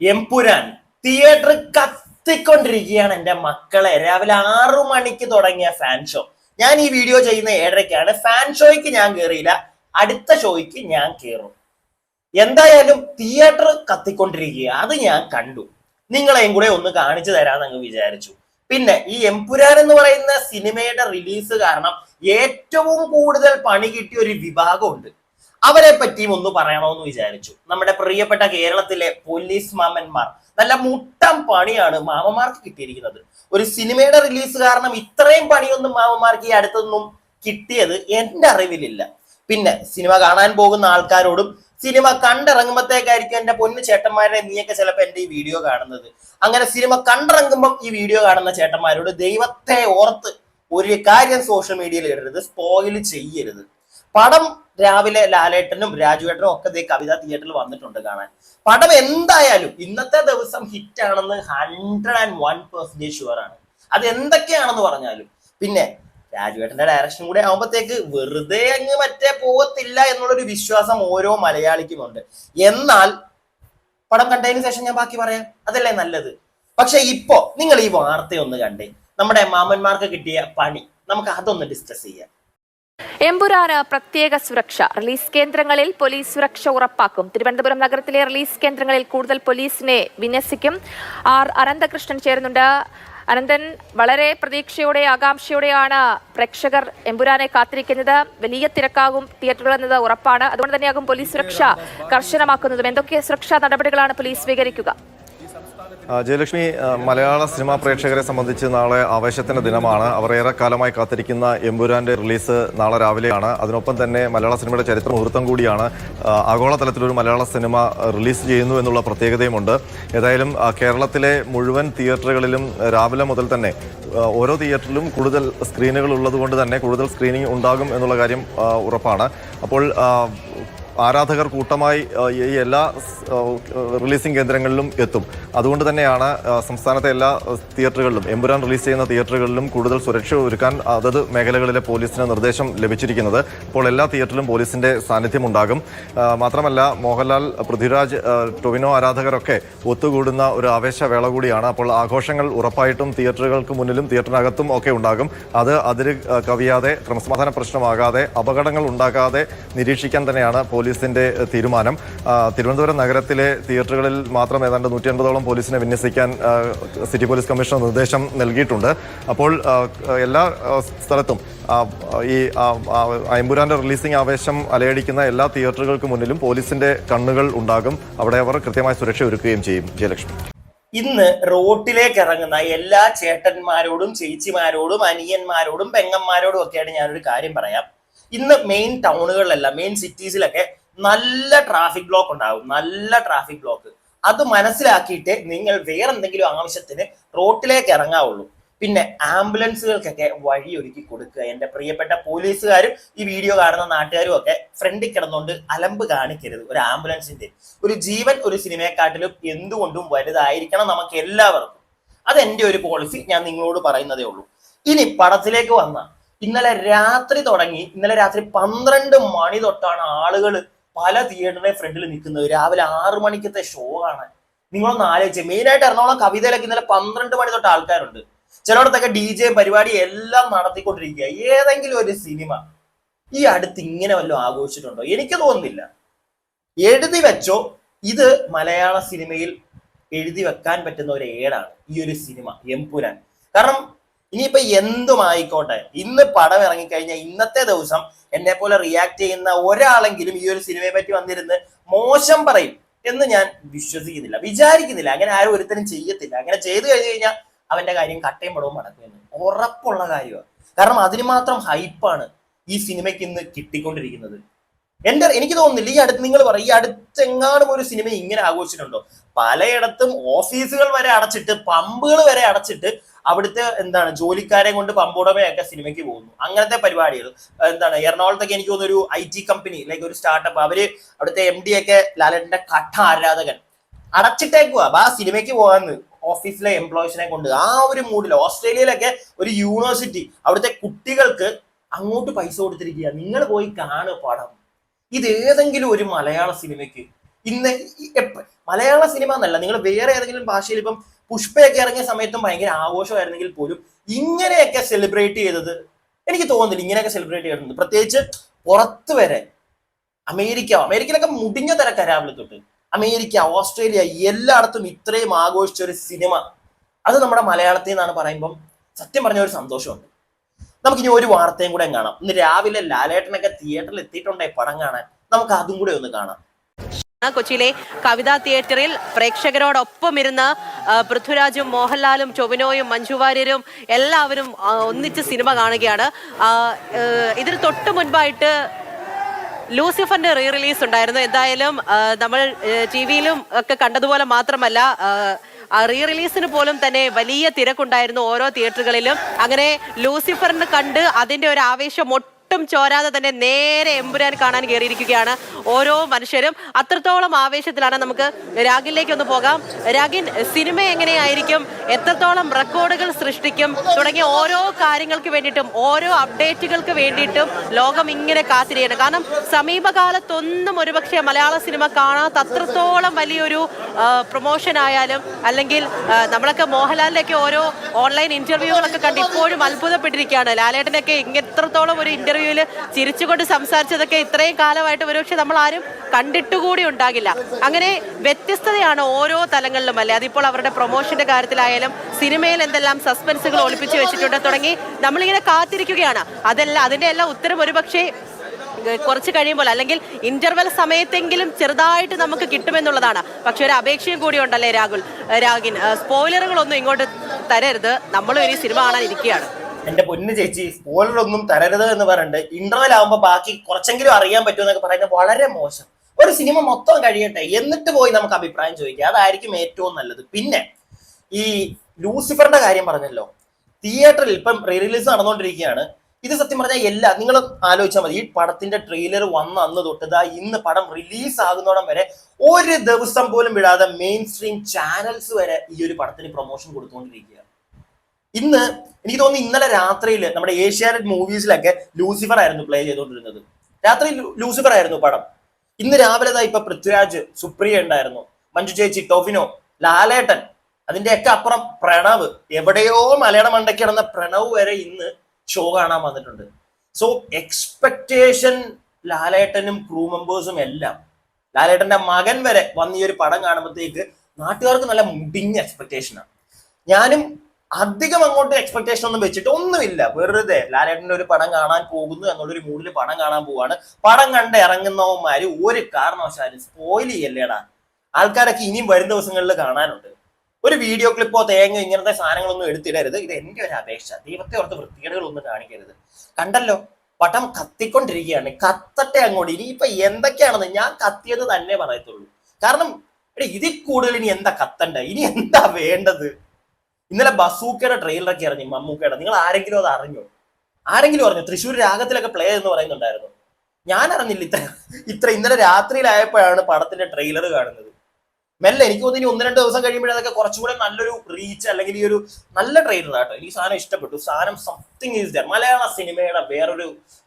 Empuraan theatre കത്തിക്കൊണ്ടിരിക്കുകയാണ് എന്റെ മക്കളെ. രാവിലെ ആറു മണിക്ക് തുടങ്ങിയ ഫാൻ ഷോ ഞാൻ ഈ വീഡിയോ ചെയ്യുന്ന ഏഴരയ്ക്കാണ് ഫാൻ ഷോയ്ക്ക് ഞാൻ കയറിയില്ല അടുത്ത ഷോയ്ക്ക് ഞാൻ കയറും എന്തായാലും തിയേറ്റർ കത്തിക്കൊണ്ടിരിക്കുക. അത് ഞാൻ കണ്ടു. നിങ്ങളെയും കൂടെ ഒന്ന് കാണിച്ചു തരാന്ന് അങ്ങ് വിചാരിച്ചു. പിന്നെ ഈ എംപുരാൻ എന്ന് പറയുന്ന സിനിമയുടെ റിലീസ് കാരണം ഏറ്റവും കൂടുതൽ പണി കിട്ടിയ ഒരു വിഭാഗമുണ്ട്. അവരെ പറ്റിയും ഒന്ന് പറയണമെന്ന് വിചാരിച്ചു. നമ്മുടെ പ്രിയപ്പെട്ട കേരളത്തിലെ പോലീസ് മാമന്മാർ നല്ല മുട്ടം പണിയാണ് മാമന്മാർക്ക് കിട്ടിയിരിക്കുന്നത്. ഒരു സിനിമയുടെ റിലീസ് കാരണം ഇത്രയും പണിയൊന്നും മാമന്മാർക്ക് ഈ അടുത്തൊന്നും കിട്ടിയത് എന്റെ അറിവിലില്ല. പിന്നെ സിനിമ കാണാൻ പോകുന്ന ആൾക്കാരോടും സിനിമ കണ്ടിറങ്ങുമ്പോഴത്തേക്കായിരിക്കും എന്റെ പൊന്നു ചേട്ടന്മാരെ നീയൊക്കെ ചിലപ്പോൾ എന്റെ ഈ വീഡിയോ കാണുന്നത്. അങ്ങനെ സിനിമ കണ്ടിറങ്ങുമ്പം ഈ വീഡിയോ കാണുന്ന ചേട്ടന്മാരോട് ദൈവത്തെ ഓർത്ത് ഒരു കാര്യം സോഷ്യൽ മീഡിയയിൽ ഇടരുത് സ്പോയിൽ ചെയ്യരുത്. പടം രാവിലെ ലാലേട്ടനും രാജുവേട്ടനും ഒക്കെ ദേ കവിത തിയേറ്ററിൽ വന്നിട്ടുണ്ട് കാണാൻ. പടം എന്തായാലും ഇന്നത്തെ ദിവസം ഹിറ്റ് ആണെന്ന് hundred and one percentage sure ആണ്. അത് എന്തൊക്കെയാണെന്ന് പറഞ്ഞാലും. പിന്നെ രാജുവേട്ടന്റെ ഡയറക്ഷൻ കൂടെ ആവുമ്പോഴത്തേക്ക് വെറുതെ അങ്ങ് മറ്റേ പോകത്തില്ല എന്നുള്ളൊരു വിശ്വാസം ഓരോ മലയാളിക്കും ഉണ്ട്. എന്നാൽ പടം കണ്ടതിന് ശേഷം ഞാൻ ബാക്കി പറയാം. അതല്ലേ നല്ലത്? പക്ഷെ ഇപ്പോ നിങ്ങൾ ഈ വാർത്തയൊന്ന് കണ്ടേ. നമ്മുടെ മാമന്മാർക്ക് കിട്ടിയ പണി നമുക്ക് അതൊന്ന് ഡിസ്കസ് ചെയ്യാം. എമ്പുരാന് പ്രത്യേക സുരക്ഷ. റിലീസ് കേന്ദ്രങ്ങളിൽ പോലീസ് സുരക്ഷ ഉറപ്പാക്കും. തിരുവനന്തപുരം നഗരത്തിലെ റിലീസ് കേന്ദ്രങ്ങളിൽ കൂടുതൽ പോലീസിനെ വിന്യസിക്കും. ആർ. അനന്തകൃഷ്ണൻ ചേരുന്നുണ്ട്. അനന്തൻ വളരെ പ്രതീക്ഷയോടെ ആകാംക്ഷയോടെയാണ് പ്രേക്ഷകർ എമ്പുരാനെ കാത്തിരിക്കുന്നത്. വലിയ തിരക്കാകും തിയേറ്ററുകൾ എന്നത് ഉറപ്പാണ്. അതുകൊണ്ട് തന്നെയാകും പോലീസ് സുരക്ഷ കർശനമാക്കുന്നതും. എന്തൊക്കെ സുരക്ഷാ നടപടികളാണ് പോലീസ് സ്വീകരിക്കുക? ജയലക്ഷ്മി മലയാള സിനിമാ പ്രേക്ഷകരെ സംബന്ധിച്ച് നാളെ ആവേശത്തിന്റെ ദിനമാണ്. അവർ ഏറെ കാലമായി കാത്തിരിക്കുന്ന എമ്പുരാന്റെ റിലീസ് നാളെ രാവിലെയാണ്. അതിനൊപ്പം തന്നെ മലയാള സിനിമയുടെ ചരിത്ര മുഹൂർത്തം കൂടിയാണ്. ആഗോളതലത്തിലൊരു മലയാള സിനിമ റിലീസ് ചെയ്യുന്നു എന്നുള്ള പ്രത്യേകതയുമുണ്ട്. ഏതായാലും കേരളത്തിലെ മുഴുവൻ തിയേറ്ററുകളിലും രാവിലെ മുതൽ തന്നെ ഓരോ തിയേറ്ററിലും കൂടുതൽ സ്ക്രീനുകൾ ഉള്ളതുകൊണ്ട് തന്നെ കൂടുതൽ സ്ക്രീനിങ് ഉണ്ടാകും എന്നുള്ള കാര്യം ഉറപ്പാണ്. അപ്പോൾ ആരാധകർ കൂട്ടമായി ഈ എല്ലാ റിലീസിംഗ് കേന്ദ്രങ്ങളിലും എത്തും. അതുകൊണ്ട് തന്നെയാണ് സംസ്ഥാനത്തെ എല്ലാ തിയേറ്ററുകളിലും എമ്പുരാൻ റിലീസ് ചെയ്യുന്ന തിയേറ്ററുകളിലും കൂടുതൽ സുരക്ഷ ഒരുക്കാൻ അതത് മേഖലകളിലെ പോലീസിന് നിർദ്ദേശം ലഭിച്ചിരിക്കുന്നത്. അപ്പോൾ എല്ലാ തിയേറ്ററിലും പോലീസിന്റെ സാന്നിധ്യം ഉണ്ടാകും. മാത്രമല്ല മോഹൻലാൽ പൃഥ്വിരാജ് ടൊവിനോ ആരാധകരൊക്കെ ഒത്തുകൂടുന്ന ഒരു ആവേശവേള കൂടിയാണ്. അപ്പോൾ ആഘോഷങ്ങൾ ഉറപ്പായിട്ടും തിയേറ്ററുകൾക്ക് മുന്നിലും തിയേറ്ററിനകത്തും ഒക്കെ ഉണ്ടാകും. അത് അതിര് കവിയാതെ ക്രമസമാധാന പ്രശ്നമാകാതെ അപകടങ്ങൾ ഉണ്ടാകാതെ നിരീക്ഷിക്കാൻ തന്നെയാണ് പോലീസിന്റെ തീരുമാനം. തിരുവനന്തപുരം നഗരത്തിലെ തിയേറ്ററുകളിൽ മാത്രം ഏതാണ്ട് നൂറ്റി അൻപതോളം പോലീസിനെ വിന്യസിക്കാൻ സിറ്റി പോലീസ് കമ്മീഷണർ നിർദ്ദേശം നൽകിയിട്ടുണ്ട്. അപ്പോൾ എല്ലാ സ്ഥലത്തും ഈ അയമ്പുരാന്റെ റിലീസിംഗ് ആവേശം അലയടിക്കുന്ന എല്ലാ തിയേറ്ററുകൾക്ക് മുന്നിലും പോലീസിന്റെ കണ്ണുകൾ ഉണ്ടാകും. അവിടെ അവർ കൃത്യമായ സുരക്ഷ ഒരുക്കുകയും ചെയ്യും. ജയലക്ഷ്മി. ഇന്ന് റോട്ടിലേക്ക് ഇറങ്ങുന്ന എല്ലാ ചേട്ടന്മാരോടും ചേച്ചിമാരോടും അനിയന്മാരോടും പെങ്ങന്മാരോടും ഒക്കെയാണ് ഞാനൊരു കാര്യം പറയാം. ഇന്ന് മെയിൻ ടൗണുകളിലല്ല മെയിൻ സിറ്റീസിലൊക്കെ നല്ല ട്രാഫിക് ബ്ലോക്ക് ഉണ്ടാവും നല്ല ട്രാഫിക് ബ്ലോക്ക് അത് മനസ്സിലാക്കിയിട്ട് നിങ്ങൾ വേറെ എന്തെങ്കിലും ആവശ്യത്തിന് റോട്ടിലേക്ക് ഇറങ്ങാവുള്ളൂ. പിന്നെ ആംബുലൻസുകൾക്കൊക്കെ വഴി ഒരുക്കി കൊടുക്കുക. എന്റെ പ്രിയപ്പെട്ട പോലീസുകാരും ഈ വീഡിയോ കാണുന്ന നാട്ടുകാരും ഒക്കെ ഫ്രണ്ടിൽ കിടന്നുകൊണ്ട് അലമ്പ് കാണിക്കരുത്. ഒരു ആംബുലൻസിന്റെ ഒരു ജീവൻ ഒരു സിനിമയെക്കാട്ടിലും എന്തുകൊണ്ടും വലുതായിരിക്കണം നമുക്ക് എല്ലാവർക്കും. അത് എന്റെ ഒരു പോളിസി ഞാൻ നിങ്ങളോട് പറയുന്നതേ ഉള്ളൂ. ഇനി പടത്തിലേക്ക് വന്ന. ഇന്നലെ രാത്രി തുടങ്ങി ഇന്നലെ രാത്രി പന്ത്രണ്ട് മണി തൊട്ടാണ് ആളുകൾ പല തിയേറ്ററിന്റെ ഫ്രണ്ടിൽ നിൽക്കുന്നത് രാവിലെ ആറു മണിക്കത്തെ ഷോ കാണാൻ. നിങ്ങളൊന്ന് ആലോചിച്ച് മെയിൻ ആയിട്ട് എറണാകുളം കവിതയിലൊക്കെ ഇന്നലെ പന്ത്രണ്ട് മണി തൊട്ട് ആൾക്കാരുണ്ട്. ചിലയിടത്തൊക്കെ ഡി ജെ പരിപാടി എല്ലാം നടത്തിക്കൊണ്ടിരിക്കുക. ഏതെങ്കിലും ഒരു സിനിമ ഈ അടുത്ത് ഇങ്ങനെ വല്ലതും ആഘോഷിച്ചിട്ടുണ്ടോ? എനിക്ക് തോന്നുന്നില്ല. എഴുതി വെച്ചോ ഇത് മലയാള സിനിമയിൽ എഴുതി വെക്കാൻ പറ്റുന്ന ഒരു ഏടാണ് ഈ ഒരു സിനിമ എംപുരാൻ കാരണം ഇനിയിപ്പോ എന്തും ആയിക്കോട്ടെ. ഇന്ന് പടം ഇറങ്ങിക്കഴിഞ്ഞാൽ ഇന്നത്തെ ദിവസം എന്നെ പോലെ റിയാക്ട് ചെയ്യുന്ന ഒരാളെങ്കിലും ഈ ഒരു സിനിമയെ പറ്റി വന്നിരുന്ന് മോശം പറയും എന്ന് ഞാൻ വിശ്വസിക്കുന്നില്ല. വിചാരിക്കുന്നില്ല. അങ്ങനെ ആരും ഒരുത്തരും ചെയ്യത്തില്ല. അങ്ങനെ ചെയ്തു കഴിഞ്ഞു കഴിഞ്ഞാൽ അവന്റെ കാര്യം കട്ടയും പടവും നടക്കുമെന്ന്. ഉറപ്പുള്ള കാര്യമാണ് കാരണം അതിന് മാത്രം ഹൈപ്പാണ് ഈ സിനിമയ്ക്ക് ഇന്ന് കിട്ടിക്കൊണ്ടിരിക്കുന്നത്. എന്റെ എനിക്ക് തോന്നുന്നില്ല ഈ അടുത്ത് നിങ്ങൾ പറയും ഈ അടുത്തെങ്ങാനും ഒരു സിനിമ ഇങ്ങനെ ആഘോഷിച്ചിട്ടുണ്ടോ? പലയിടത്തും ഓഫീസുകൾ വരെ അടച്ചിട്ട് പമ്പുകൾ വരെ അടച്ചിട്ട് അവിടുത്തെ എന്താണ് ജോലിക്കാരെ കൊണ്ട് പമ്പുടമയൊക്കെ സിനിമയ്ക്ക് പോകുന്നു. അങ്ങനത്തെ പരിപാടികൾ. എന്താണ് എറണാകുളത്തൊക്കെ എനിക്ക് തോന്നുന്നു ഒരു ഐ ടി കമ്പനി ലൈക്ക് ഒരു സ്റ്റാർട്ടപ്പ് അവർ അവിടുത്തെ എം ഡി ഒക്കെ ലാലേട്ടന്റെ കട്ട ആരാധകൻ. അടച്ചിട്ടേക്കുക ആ സിനിമയ്ക്ക് പോകാന്ന്. ഓഫീസിലെ എംപ്ലോയീസിനെ കൊണ്ട്. ആ ഒരു മൂഡിൽ ഓസ്ട്രേലിയയിലൊക്കെ ഒരു യൂണിവേഴ്സിറ്റി അവിടുത്തെ കുട്ടികൾക്ക് അങ്ങോട്ട് പൈസ കൊടുത്തിരിക്കുക നിങ്ങൾ പോയി കാണു പടം. ഇത് ഏതെങ്കിലും ഒരു മലയാള സിനിമയ്ക്ക്. ഇന്ന് മലയാള സിനിമ എന്നല്ല നിങ്ങൾ വേറെ ഏതെങ്കിലും ഭാഷയിൽ ഇപ്പം പുഷ്പയൊക്കെ ഇറങ്ങിയ സമയത്തും ഭയങ്കര ആഘോഷമായിരുന്നെങ്കിൽ പോലും ഇങ്ങനെയൊക്കെ സെലിബ്രേറ്റ് ചെയ്തത് എനിക്ക് തോന്നുന്നില്ല ഇങ്ങനെയൊക്കെ സെലിബ്രേറ്റ് ചെയ്തിട്ടുണ്ട്. പ്രത്യേകിച്ച് പുറത്ത് വരെ അമേരിക്ക അമേരിക്കയിലൊക്കെ മുടിഞ്ഞ തര രാവിലെ തൊട്ട്. അമേരിക്ക ഓസ്ട്രേലിയ എല്ലായിടത്തും ഇത്രയും ആഘോഷിച്ച ഒരു സിനിമ. അത് നമ്മുടെ മലയാളത്തിൽ നിന്നാണ് പറയുമ്പം സത്യം പറഞ്ഞ ഒരു സന്തോഷമുണ്ട്. നമുക്കിനി ഒരു വാർത്തയും കൂടെ കാണാം. ഇന്ന് രാവിലെ ലാലേട്ടനൊക്കെ തിയേറ്ററിൽ എത്തിയിട്ടുണ്ടായി പടം കാണാൻ. നമുക്ക് അതും കൂടെ ഒന്ന് കാണാം. കൊച്ചിയിലെ കവിതാ തിയേറ്ററിൽ പ്രേക്ഷകരോടൊപ്പം ഇരുന്ന് പൃഥ്വിരാജും മോഹൻലാലും ചൊവിനോയും മഞ്ജു വാര്യരും എല്ലാവരും ഒന്നിച്ച് സിനിമ കാണുകയാണ്. ഇതിന് തൊട്ട് മുൻപായിട്ട് ലൂസിഫറിന്റെ റീ റിലീസ് ഉണ്ടായിരുന്നു എന്തായാലും നമ്മൾ ടി വിയിലും ഒക്കെ കണ്ടതുപോലെ മാത്രമല്ല ആ, റീ റിലീസിന് പോലും തന്നെ വലിയ തിരക്കുണ്ടായിരുന്നു ഓരോ തിയേറ്ററുകളിലും. അങ്ങനെ ലൂസിഫറിന് കണ്ട് അതിന്റെ ഒരു ആവേശം ഒട്ടും ചോരാതെ തന്നെ നേരെ എമ്പുരാൻ കാണാൻ കയറിയിരിക്കുകയാണ് ഓരോ മനുഷ്യരും. അത്രത്തോളം ആവേശത്തിലാണ് നമുക്ക് രാഗിലേക്ക് ഒന്ന് പോകാം. രാഗിൻ സിനിമ എങ്ങനെയായിരിക്കും? എത്രത്തോളം റെക്കോർഡുകൾ സൃഷ്ടിക്കും? തുടങ്ങിയ ഓരോ കാര്യങ്ങൾക്ക് വേണ്ടിയിട്ടും ഓരോ അപ്ഡേറ്റുകൾക്ക് വേണ്ടിയിട്ടും ലോകം ഇങ്ങനെ കാത്തിരിക്കണം കാരണം സമീപകാലത്തൊന്നും ഒരുപക്ഷെ മലയാള സിനിമ കാണാത്ത അത്രത്തോളം വലിയൊരു പ്രൊമോഷൻ ആയാലും അല്ലെങ്കിൽ നമ്മളൊക്കെ മോഹൻലാലിന്റെ ഓരോ ഓൺലൈൻ ഇന്റർവ്യൂകളൊക്കെ കണ്ട് ഇപ്പോഴും അത്ഭുതപ്പെട്ടിരിക്കുകയാണ്. ലാലേട്ടനൊക്കെ ഇങ്ങനെ ഒരു ഒരു ഇന്റർവ്യൂവിൽ ചിരിച്ചുകൊണ്ട് സംസാരിച്ചതൊക്കെ ഇത്രയും കാലമായിട്ട് ഒരുപക്ഷെ നമ്മൾ ആരും കണ്ടിട്ടുകൂടി ഉണ്ടാകില്ല. അങ്ങനെ വ്യത്യസ്തതയാണ് ഓരോ തലങ്ങളിലും അല്ലേ? അതിപ്പോൾ അവരുടെ പ്രൊമോഷന്റെ കാര്യത്തിലായാലും സിനിമയിൽ എന്തെല്ലാം സസ്പെൻസുകൾ ഒളിപ്പിച്ചു വെച്ചിട്ടുണ്ട് തുടങ്ങി നമ്മളിങ്ങനെ കാത്തിരിക്കുകയാണ്. അതെല്ലാം അതിന്റെ എല്ലാം ഉത്തരം ഒരുപക്ഷെ കുറച്ച് കഴിയുമ്പോൾ അല്ലെങ്കിൽ ഇന്റർവെൽ സമയത്തെങ്കിലും ചെറുതായിട്ട് നമുക്ക് കിട്ടുമെന്നുള്ളതാണ്. പക്ഷെ ഒരു അപേക്ഷയും കൂടി ഉണ്ടല്ലേ രാഹുൽ? രാഗിൻ. സ്പോയിലറുകളൊന്നും ഇങ്ങോട്ട് തരരുത്. നമ്മളും ഇനി സിനിമ കാണാൻ ഇരിക്കുകയാണ് എന്റെ പൊന്ന് ചേച്ചി സ്പോയിലർ ഒന്നും തരരുത് എന്ന് പറഞ്ഞിട്ട് ഇന്റർവെൽ ആവുമ്പോ ബാക്കി കുറച്ചെങ്കിലും അറിയാൻ പറ്റുമെന്നൊക്കെ പറയുന്നത് വളരെ മോശം. ഒരു സിനിമ മൊത്തം കഴിയട്ടെ എന്നിട്ട് പോയി നമുക്ക് അഭിപ്രായം ചോദിക്കാം. അതായിരിക്കും ഏറ്റവും നല്ലത്. പിന്നെ ഈ ലൂസിഫറിന്റെ കാര്യം പറഞ്ഞല്ലോ. തിയേറ്ററിൽ ഇപ്പം റിലീസ് നടന്നുകൊണ്ടിരിക്കുകയാണ് ഇത് സത്യം പറഞ്ഞാൽ എല്ലാ നിങ്ങൾ ആലോചിച്ചാൽ മതി. ഈ പടത്തിന്റെ ട്രെയിലർ വന്ന അന്ന് തൊട്ട് ദാ ഇന്ന് പടം റിലീസ് ആകുന്നോടം വരെ ഒരു ദിവസം പോലും വിടാതെ മെയിൻ സ്ട്രീം ചാനൽസ് വരെ ഈ ഒരു പടത്തിന് പ്രൊമോഷൻ കൊടുത്തുകൊണ്ടിരിക്കുകയാണ്. ഇന്ന് എനിക്ക് തോന്നുന്നു ഇന്നലെ രാത്രിയിൽ നമ്മുടെ ഏഷ്യാനെറ്റ് മൂവീസിലൊക്കെ ലൂസിഫർ ആയിരുന്നു പ്ലേ ചെയ്തുകൊണ്ടിരുന്നത്. രാത്രി ലൂസിഫർ ആയിരുന്നു പടം. ഇന്ന് രാവിലെ ദാ ഇപ്പൊ പൃഥ്വിരാജ് സുപ്രിയ ഉണ്ടായിരുന്നു. മഞ്ജു ചേച്ചി ടോഫിനോ ലാലേട്ടൻ അതിന്റെയൊക്കെ അപ്പുറം പ്രണവ് എവിടെയോ മലയാളം മണ്ടയ്ക്ക് കിടന്ന പ്രണവ് വരെ ഇന്ന് ഷോ കാണാൻ വന്നിട്ടുണ്ട്. സോ എക്സ്പെക്ടേഷൻ ലാലേട്ടനും ക്രൂ മെമ്പേഴ്സും എല്ലാം. ലാലേട്ടന്റെ മകൻ വരെ വന്ന് ഈ ഒരു പടം കാണുമ്പോഴത്തേക്ക് നാട്ടുകാർക്ക് നല്ല മുടിഞ്ഞ എക്സ്പെക്ടേഷനാണ് ഞാനും അധികം അങ്ങോട്ട് എക്സ്പെക്ടേഷൻ ഒന്നും വെച്ചിട്ട് ഒന്നുമില്ല. വെറുതെ ലാലേട്ടന്റെ ഒരു പടം കാണാൻ പോകുന്നു എന്നുള്ളൊരു മൂഡിൽ പടം കാണാൻ പോവാണ്. പടം കണ്ട് ഇറങ്ങുന്നവന്മാര് ഒരു കാരണവശാലും സ്പോയിൽ ചെയ്യല്ലേടാ. ആൾക്കാരൊക്കെ ഇനിയും വരും ദിവസങ്ങളിൽ കാണാനുണ്ട്. ഒരു വീഡിയോ ക്ലിപ്പോ തേങ്ങ ഇങ്ങനത്തെ സാധനങ്ങളൊന്നും എടുത്തിടരുത്. ഇത് എന്റെ ഒരു അപേക്ഷ. ദൈവത്തെ ഓർത്ത് വൃത്തികേടുകളൊന്നും കാണിക്കരുത്. കണ്ടല്ലോ? പടം കത്തിക്കൊണ്ടിരിക്കുകയാണ്. കത്തട്ടെ അങ്ങോട്ട്. ഇനിയിപ്പൊ എന്തൊക്കെയാണെന്ന് ഞാൻ കത്തിയത് തന്നെ പറയത്തുള്ളൂ. കാരണം എടി ഇതിൽ കൂടുതൽ ഇനി എന്താ കത്തണ്ട? ഇനി എന്താ വേണ്ടത്? ഇന്നലെ ബസൂക്കയുടെ ട്രെയിലറൊക്കെ ഇറങ്ങി മമ്മൂക്കയുടെ. നിങ്ങൾ ആരെങ്കിലും അത് അറിഞ്ഞോ? ആരെങ്കിലും അറിഞ്ഞു? തൃശ്ശൂർ രാഗത്തിലൊക്കെ പ്ലേ എന്ന് പറയുന്നുണ്ടായിരുന്നു. ഞാൻ അറിഞ്ഞില്ല ഇത്ര ഇത്ര ഇന്നലെ രാത്രിയിലായപ്പോഴാണ് പടത്തിന്റെ ട്രെയിലർ കാണുന്നത്. മെല്ലെ എനിക്ക് തോന്നുന്നു ഒന്ന് രണ്ട് ദിവസം കഴിയുമ്പോഴേ അതൊക്കെ കുറച്ചും കൂടെ നല്ലൊരു റീച്ച് അല്ലെങ്കിൽ ഈ ഒരു നല്ല ട്രെയിലർ കേട്ടോ എനിക്ക് സാധനം ഇഷ്ടപ്പെട്ടു. സാധനം സംതിങ് ഈസ് ദർ മലയാള സിനിമയുടെ വേറൊരു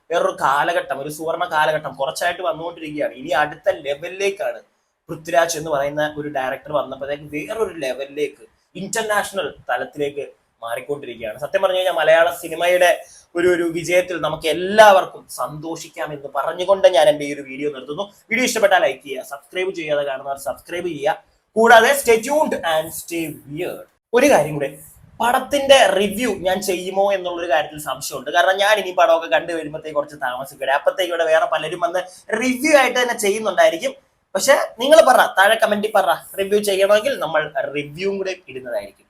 വേറൊരു കാലഘട്ടം ഒരു സുവർണ കാലഘട്ടം കുറച്ചായിട്ട് വന്നുകൊണ്ടിരിക്കുകയാണ്. ഇനി അടുത്ത ലെവലിലേക്കാണ് പൃഥ്വിരാജ് എന്ന് പറയുന്ന ഒരു ഡയറക്ടർ വന്നപ്പോഴത്തേക്ക് വേറൊരു ലെവലിലേക്ക് ഇന്റർനാഷണൽ തലത്തിലേക്ക് മാറിക്കൊണ്ടിരിക്കുകയാണ്. സത്യം പറഞ്ഞു കഴിഞ്ഞാൽ മലയാള സിനിമയുടെ ഒരു ഒരു വിജയത്തിൽ നമുക്ക് എല്ലാവർക്കും സന്തോഷിക്കാം എന്ന് പറഞ്ഞുകൊണ്ട് ഞാൻ എന്റെ ഈ ഒരു വീഡിയോ നിർത്തുന്നു. വീഡിയോ ഇഷ്ടപ്പെട്ടാൽ ലൈക്ക് ചെയ്യുക സബ്സ്ക്രൈബ് ചെയ്യാതെ കാണുന്നവർ സബ്സ്ക്രൈബ് ചെയ്യുക. കൂടാതെ stay tuned and stay weird ഒരു കാര്യം കൂടെ പടത്തിന്റെ റിവ്യൂ ഞാൻ ചെയ്യുമോ എന്നുള്ളൊരു കാര്യത്തിൽ സംശയമുണ്ട്. കാരണം ഞാൻ ഇനി പടമൊക്കെ കണ്ടു വരുമ്പോഴത്തേക്ക് കുറച്ച് താമസിക്കട്ടെ അപ്പത്തേക്ക് ഇവിടെ വേറെ പലരും വന്ന് റിവ്യൂ ആയിട്ട് തന്നെ ചെയ്യുന്നുണ്ടായിരിക്കും. പക്ഷെ നിങ്ങൾ പറ താഴെ കമന്റിൽ പറ. റിവ്യൂ ചെയ്യണമെങ്കിൽ നമ്മൾ റിവ്യൂവും കൂടെ ഇടുന്നതായിരിക്കും.